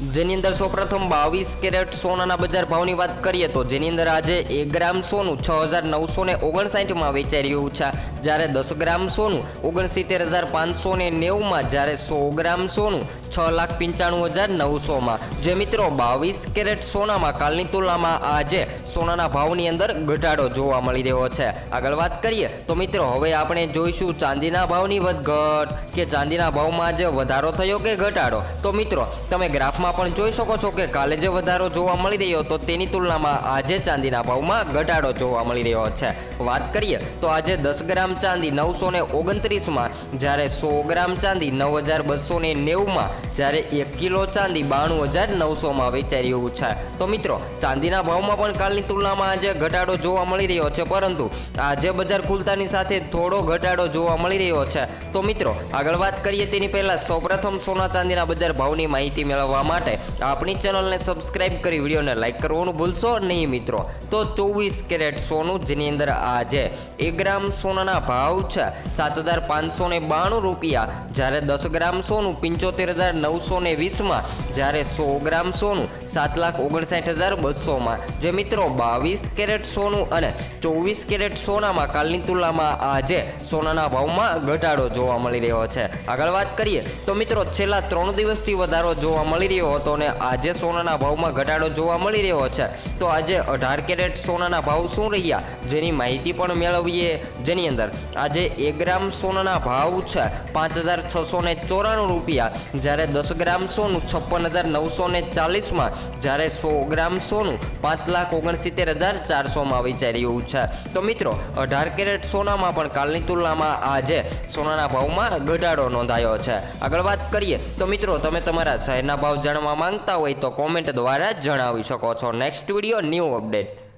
જેની અંદર સૌપ્રથમ બાવીસ કેરેટ સોનાના બજાર ભાવની વાત કરીએ તો જેની અંદર આજે એક ગ્રામ સોનું છ હજાર નવસો ને ઓગણસાઠમાં વેચાઈ રહ્યું છે. જ્યારે દસ ગ્રામ સોનું ઓગણસિત્તેર હજાર પાંચસો ને નેવુંમાં, જ્યારે સો ગ્રામ સોનું છ લાખ પંચાણું હજાર નવસોમાં. જે મિત્રો, બાવીસ કેરેટ સોનામાં કાલની તુલનામાં આજે સોનાના ભાવની અંદર ઘટાડો જોવા મળી રહ્યો છે. આગળ વાત કરીએ તો મિત્રો, હવે આપણે જોઈશું ચાંદીના ભાવની વધઘટ કે ચાંદીના ભાવમાં આજે વધારો થયો કે ઘટાડો? તો મિત્રો, તમે ગ્રાફમાં પણ જોઈ શકો છો કે કાલે જે વધારો જોવા મળી રહ્યો તો તેની તુલનામાં આજે ચાંદીના ભાવમાં ઘટાડો જોવા મળી રહ્યો છે. વાત કરીએ તો આજે દસ ગ્રામ ચાંદી નવસો ને ઓગણત્રીસમાં, જ્યારે સો ગ્રામ ચાંદી નવ હજાર બસો ને નેવુંમાં જ્યારે એક કિલો ચાંદી બાણું હજાર નવસોમાં વેચાઈ રહ્યું છે. તો મિત્રો, ચાંદીના ભાવમાં પણ કાલની તુલનામાં આજે ઘટાડો જોવા મળી રહ્યો છે, પરંતુ આજે બજાર ખુલતાની સાથે થોડો ઘટાડો જોવા મળી રહ્યો છે. તો મિત્રો, આગળ વાત કરીએ તેની પહેલાં સૌપ્રથમ સોના ચાંદીના બજાર ભાવની માહિતી મેળવવા માટે આપણી ચેનલને સબસ્ક્રાઇબ કરી વિડીયોને લાઈક કરવાનું ભૂલશો નહીં મિત્રો. તો ચોવીસ કેરેટ સોનું, જેની અંદર આજે એક ગ્રામ સોનાના ભાવ છે સાત હજાર પાંચસો બાણું રૂપિયા. જ્યારે દસ ગ્રામ સોનું પંચોતેર હજાર નવસો ને વીસમાં, જ્યારે સો ગ્રામ સોનું સાત લાખ ઓગણસાઠ હજાર બસોમાં જે મિત્રો બાવીસ કેરેટ સોનું અને ચોવીસ કેરેટ સોનામાં કાલની તુલનામાં આજે સોનાના ભાવમાં ઘટાડો જોવા મળી રહ્યો છે. આગળ વાત કરીએ, તો મિત્રો છેલ્લા ત્રણ દિવસથી વધારો જોવા મળી રહ્યો હતો અને આજે સોનાના ભાવમાં ઘટાડો જોવા મળી રહ્યો છે. તો આજે અઢાર કેરેટ સોનાના ભાવ શું રહ્યા? જેની માહિતી પણ મેળવીએ. જેની અંદર આજે એક ગ્રામ સોનાના ભાવ છે પાંચ હજાર છસો ચોરાણું રૂપિયા. જ્યારે દસ ગ્રામ સોનું, છપ્પન હજાર નવસો ને ચાલીસમાં જ્યારે સો ગ્રામ સોનું પાંચ લાખ ઓગણસિત્તેર હજાર ચારસોમાં વેચાઈ રહ્યું છે. તો મિત્રો, અઢાર કેરેટ સોનામાં પણ કાલની તુલનામાં આજે સોનાના ભાવમાં ઘટાડો નોંધાયો છે. આગળ વાત કરીએ, તો મિત્રો, તમે તમારા શહેરના ભાવ જાણવા માંગતા હોય તો કોમેન્ટ દ્વારા જણાવી શકો છો. Next video new update